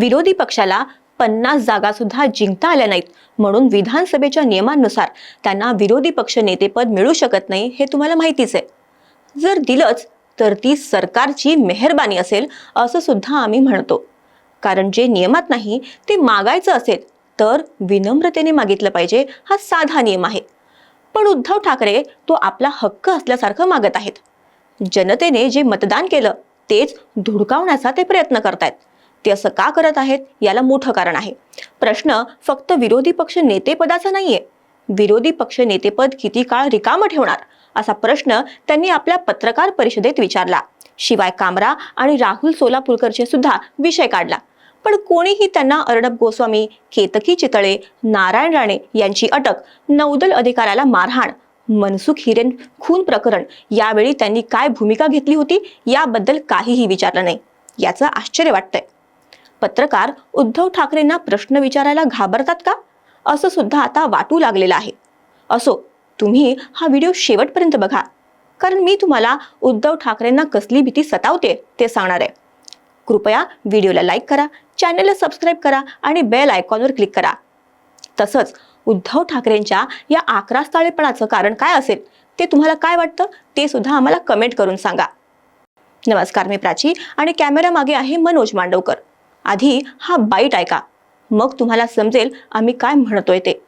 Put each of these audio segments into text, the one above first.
विरोधी पक्षाला पन्नास जागा सुद्धा जिंकता आल्या नाहीत. म्हणून विधानसभेच्या नियमांनुसार त्यांना विरोधी पक्ष नेतेपद मिळू शकत नाही हे तुम्हाला माहितीच आहे. जर दिलंच तर ती सरकारची मेहरबानी असेल असं सुद्धा आम्ही म्हणतो. कारण जे नियमात नाही ते मागायचं असेल तर विनम्रतेने मागितलं पाहिजे हा साधा नियम आहे. पण उद्धव ठाकरे तो आपला हक्क असल्यासारखं मागत आहेत. जनतेने जे मतदान केलं तेच धुडकावण्याचा ते प्रयत्न करतायत. ते असं का करत आहेत याला मोठं कारण आहे. प्रश्न फक्त विरोधी पक्ष नेतेपदाचा नाहीये. विरोधी पक्ष नेतेपद किती काळ रिकामं ठेवणार? असा प्रश्न त्यांनी आपल्या पत्रकार परिषदेत विचारला. शिवाय कामरा आणि राहुल सोलापूरकरचे सुद्धा विषय काढला. पण कोणीही त्यांना अर्णब गोस्वामी केतकी चितळे नारायण राणे यांची अटक नौदल अधिकाऱ्याला मारहाण मनसुख हिरेन खून प्रकरण यावेळी त्यांनी काय भूमिका घेतली होती याबद्दल काहीही विचारलं नाही. याचं आश्चर्य वाटतंय. पत्रकार उद्धव ठाकरेंना प्रश्न विचारायला घाबरतात का? असं सुद्धा आता वाटू लागलेलं आहे. असो तुम्ही हा व्हिडिओ शेवटपर्यंत बघा. कारण मी तुम्हाला उद्धव ठाकरेंना कसली भीती सतावते ते सांगणार आहे. कृपया व्हिडिओला लाईक करा चॅनलला सबस्क्राईब करा आणि बेल आयकॉनवर क्लिक करा. तसंच उद्धव ठाकरेंच्या या आक्रास्ताळेपणाचं कारण काय असेल ते तुम्हाला काय वाटतं ते सुद्धा आम्हाला कमेंट करून सांगा. नमस्कार मी प्राची आणि कॅमेरा मागे आहे मनोज मांडवकर. आधी हा बाईट ऐका. मग तुम्हाला समजेल आम्ही काय म्हणतोय ते.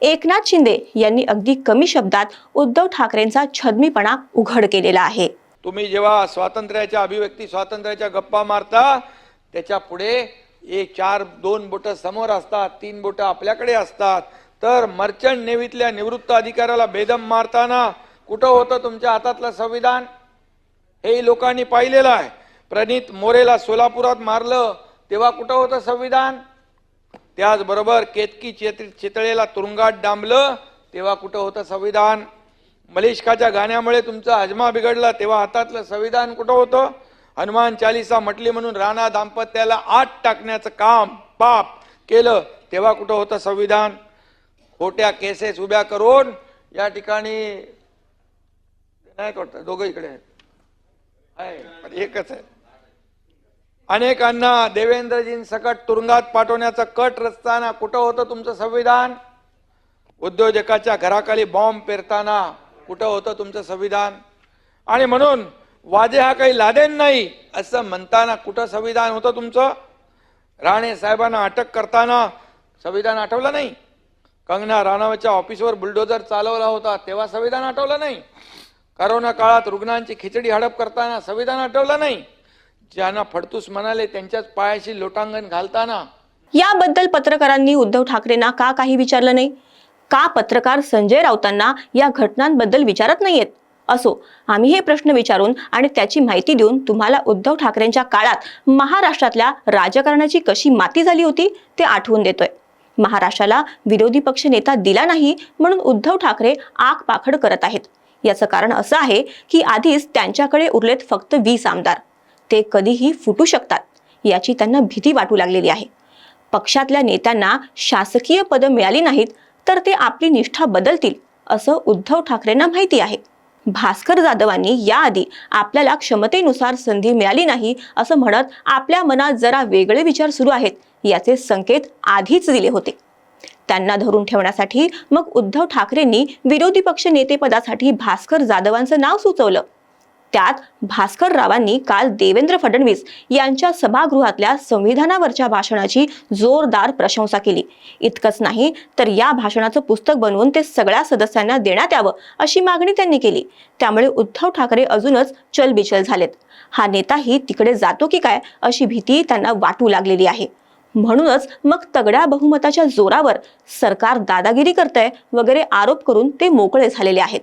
एकनाथ शिंदे यांनी अगदी कमी शब्दात उद्धव ठाकरेंचा छदमीपणा उघड केलेला आहे. तुम्ही जेव्हा स्वातंत्र्याच्या अभिव्यक्ती स्वातंत्र्याच्या गप्पा मारता त्याच्या पुढे एक चार दोन बोट समोर असतात तीन बोट आपल्याकडे असतात. तर मर्चंट नेव्हीतल्या निवृत्त अधिकाऱ्याला बेदम मारताना कुठं होतं तुमच्या हातातलं संविधान? हे लोकांनी पाहिलेलं आहे. प्रणित मोरेला सोलापुरात मारलं तेव्हा कुठं होतं संविधान? त्याचबरोबर केतकी चेत- चितळेला तुरुंगात डांबलं तेव्हा कुठं होतं संविधान? मलिष्काच्या गाण्यामुळे तुमचा हजमा बिघडला तेव्हा हातातलं संविधान कुठं होतं? हनुमान चालिसा म्हटली म्हणून राणा दाम्पत्याला आत टाकण्याचं काम पाप केलं तेव्हा कुठं होतं संविधान? खोट्या केसेस उभ्या करून या ठिकाणी नाही वाटतं? दोघं इकडे आहेत. आहे, पण एकच आहे. अनेकांना देवेंद्रजीं सकट तुरुंगात पाठवण्याचा कट रचताना कुठं होतं तुमचं संविधान? उद्योजकाच्या घराखाली बॉम्ब पेरताना कुठं होतं तुमचं संविधान? आणि म्हणून वाजे हा काही लादेन नाही असं म्हणताना कुठं संविधान होतं तुमचं? राणे साहेबांना अटक करताना संविधान आठवलं नाही. कंगना राणावतच्या ऑफिसवर बुलडोजर चालवला होता तेव्हा संविधान आठवलं नाही. करोना काळात रुग्णांची खिचडी हडप करताना संविधान आठवलं नाही. ज्यांना फडतूस म्हणाले त्यांच्याच पायाशी लोटांगण घालताना. याबद्दल पत्रकारांनी उद्धव ठाकरेंना का काही विचारलं नाही? का पत्रकार संजय राऊतांना या घटनांबद्दल विचारत नाहीयेत? असो आम्ही हे प्रश्न विचारून आणि त्याची माहिती देऊन तुम्हाला उद्धव ठाकरेंच्या काळात महाराष्ट्रातल्या राजकारणाची कशी माती झाली होती ते आठवून देतोय. महाराष्ट्राला विरोधी पक्ष नेता दिला नाही म्हणून उद्धव ठाकरे आग पाखड करत आहेत. याचं कारण असं आहे की आधीच त्यांच्याकडे उरलेत फक्त वीस आमदार. ते कधीही फुटू शकतात याची त्यांना भीती वाटू लागलेली आहे. पक्षातल्या नेत्यांना शासकीय पदं मिळाली नाहीत तर ते आपली निष्ठा बदलतील असं उद्धव ठाकरेंना माहिती आहे. भास्कर जाधवांनी याआधी आपल्याला क्षमतेनुसार संधी मिळाली नाही असं म्हणत आपल्या मनात जरा वेगळे विचार सुरू आहेत याचे संकेत आधीच दिले होते. त्यांना धरून ठेवण्यासाठी मग उद्धव ठाकरेंनी विरोधी पक्ष नेतेपदासाठी भास्कर जाधवांचं नाव सुचवलं. त्यात भास्कर रावांनी काल देवेंद्र फडणवीस यांच्या सभागृहातल्या संविधानावरच्या भाषणाची जोरदार प्रशंसा केली. इतकंच नाही तर या भाषणाचं पुस्तक बनवून ते सगळ्या सदस्यांना देण्यात यावं अशी मागणी त्यांनी केली. त्यामुळे उद्धव ठाकरे अजूनच चलबिचल झालेत. हा नेताही तिकडे जातो की काय अशी भीती त्यांना वाटू लागलेली आहे. म्हणूनच मग तगड्या बहुमताच्या जोरावर सरकार दादागिरी करतंय वगैरे आरोप करून ते मोकळे झालेले आहेत.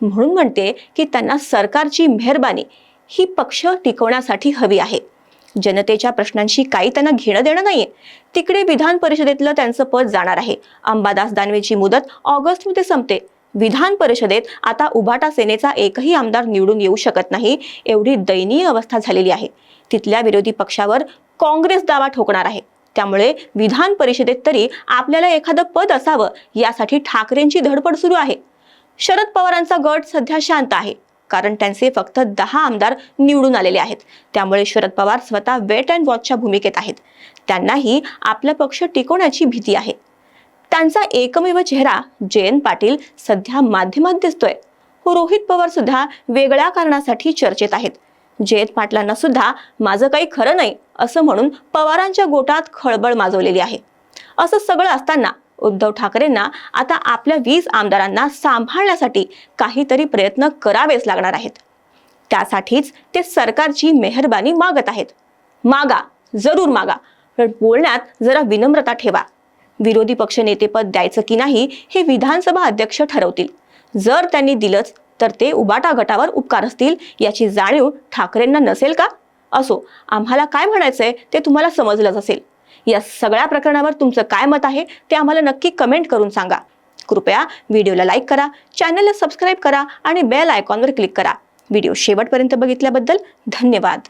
म्हणून म्हणते की त्यांना सरकारची मेहरबानी ही पक्ष टिकवण्यासाठी हवी आहे. जनतेच्या प्रश्नांशी काही त्यांना घेणं देणं नाहीये. तिकडे विधान परिषदेतलं त्यांचं पद जाणार आहे. अंबादास दानवेची मुदत ऑगस्टमध्ये संपते. विधान परिषदेत आता उभाटा सेनेचा एकही आमदार निवडून येऊ शकत नाही एवढी दयनीय अवस्था झालेली आहे. तिथल्या विरोधी पक्षावर काँग्रेस दावा ठोकणार आहे. त्यामुळे विधान परिषदेत तरी आपल्याला एखादं पद असावं यासाठी ठाकरेंची धडपड सुरू आहे. शरद पवारांचा गट सध्या शांत आहे. कारण त्यांचे फक्त दहा आमदार निवडून आलेले आहेत. त्यामुळे शरद पवार स्वतः वेट अँड वॉचच्या भूमिकेत आहेत. त्यांनाही आपला पक्ष टिकवण्याची भीती आहे. त्यांचा एकमेव चेहरा जयंत पाटील सध्या माध्यमात दिसतोय. रोहित पवार सुद्धा वेगळ्या कारणासाठी चर्चेत आहेत. जयंत पाटलांना सुद्धा माझं काही खरं नाही असं म्हणून पवारांच्या गोटात खळबळ माजवलेली आहे. असं सगळं असताना उद्धव ठाकरेंना आता आपल्या वीस आमदारांना सांभाळण्यासाठी काहीतरी प्रयत्न करावेच लागणार आहेत. त्यासाठीच ते सरकारची मेहरबानी मागत आहेत. मागा जरूर मागा पण बोलण्यात जरा विनम्रता ठेवा. विरोधी पक्ष नेतेपद द्यायचं की नाही हे विधानसभा अध्यक्ष ठरवतील. जर त्यांनी दिलंच तर ते उबाटा गटावर उपकार असतील याची जाणीव ठाकरेंना नसेल का? असो आम्हाला काय म्हणायचंय ते तुम्हाला समजलंच असेल. या सगळ्या प्रकरणावर तुमचं काय मत आहे ते आम्हाला नक्की कमेंट करून सांगा. कृपया व्हिडिओला लाईक करा चॅनलला सबस्क्राईब करा आणि बेल आयकॉनवर क्लिक करा. व्हिडिओ शेवटपर्यंत बघितल्याबद्दल धन्यवाद.